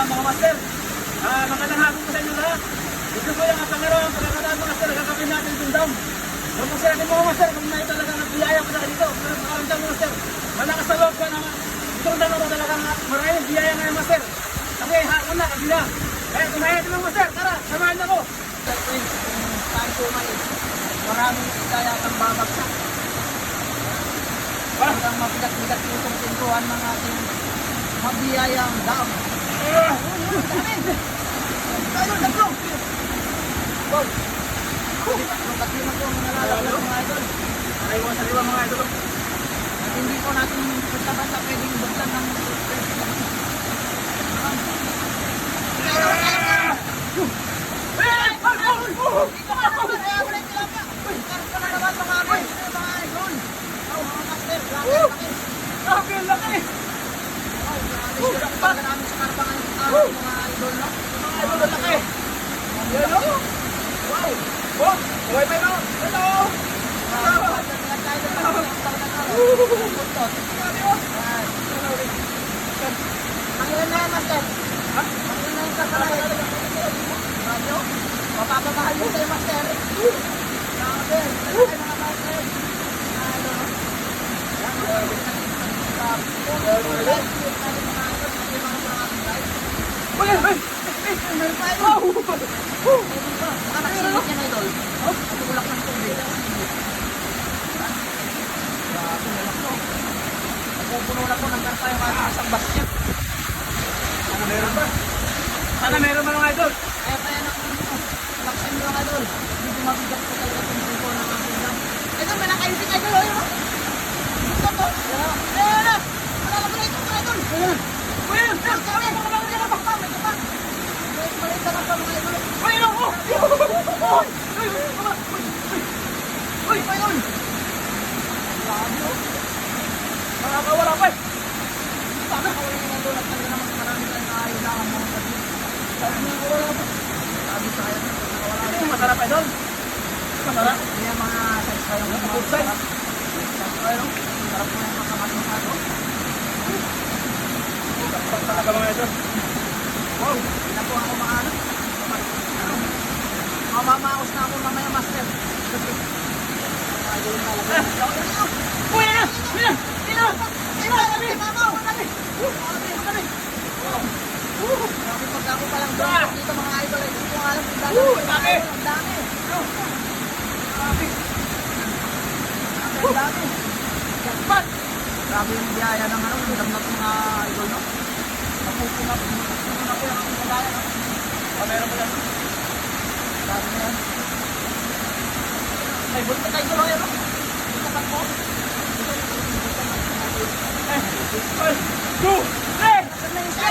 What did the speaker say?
mga mga master. Ah, magandang hapon po sa inyo lahat. Ito po yung pangaraw, pagkakataan mga master, gagawin natin itong dam. Huwag mo sila mga master, kung may talaga nagbiyaya ko na dito. Pero makaramdam mo master, malakas na loob ko na itong dam ako talaga maraming biyaya ngayon master. Kasi hapon na, kabila. Kaya kumaya ito mga master, tara, samahan na ko. Kahit po may maraming kaya kang babagsak. Parang mabigat-bigat po itong pintuan ng ating mabiyayang dam. Tayo, tatlo! Wow! Tatlo po ang nalalagyan mga idol. Aywan sa liwa mga idol. Hindi po natin basta-basta pwedeng buksan ng Grabe, ang laki! Ay, ang laki! Yan o! Wow! Oh, buhay pa yun! Hello! Mapapamahal mo tayo, Master. Grabe. Ay, mga Master. Ano? Uy, uy! Wow! Nakakasilip yan, idol. Natulak ng tubig. Grabe, lalak to. Napupuno na po ng karpa yung ating basket. Sana meron pa. Sana meron pa mga idol. Kaya kaya na kung laksan nyo lang, idol. Medyo mabigat po talaga itong puso ng ating dam. Idol, may nakaisip, idol. Oh, yun. Ito po. Ayan na. Alala ko na ito, idol. Uy, uy, uy! Sabi, mga mga mga mga mga mga mga Maliit na lang pa, mga idol. Uy, ano? Oh! Uy, uy, uy, uy, uy! Uy, pa yun. Grabe, oh. Nakakawala pa eh! Sana kawin yung mga dolat talaga naman marami tayong kailangan mga gabi. Sabi sa kaya nakawala Ito masarap idol. Masarap. Kaya mga saysay yung mga Good size. sarap. Saysay, oh. Sarap mo yung makamat-makat, oh. Saksak talaga mga idol. Wow, hindi na po ako maano. Mamamaos na ako mamaya, master. Ayun talaga. Uy, ano? Uy, ano? Sino? Kami! Mamaw! Kami! Kami! Kami! Grabe pag ako palang doon dito mga idol ay hindi ko kung dami. Dami. Ang dami. Ang dami. Jackpot! Grabe yung biyaya ng ano, ng dam na mga idol, no? Napupunap, napupunap ko yung aking kagaya, no? Ah, meron mo yan. Grabe na yan. Ay, bulit na tayo dito, no? Ka po. One, two, three! Saan na yung isa?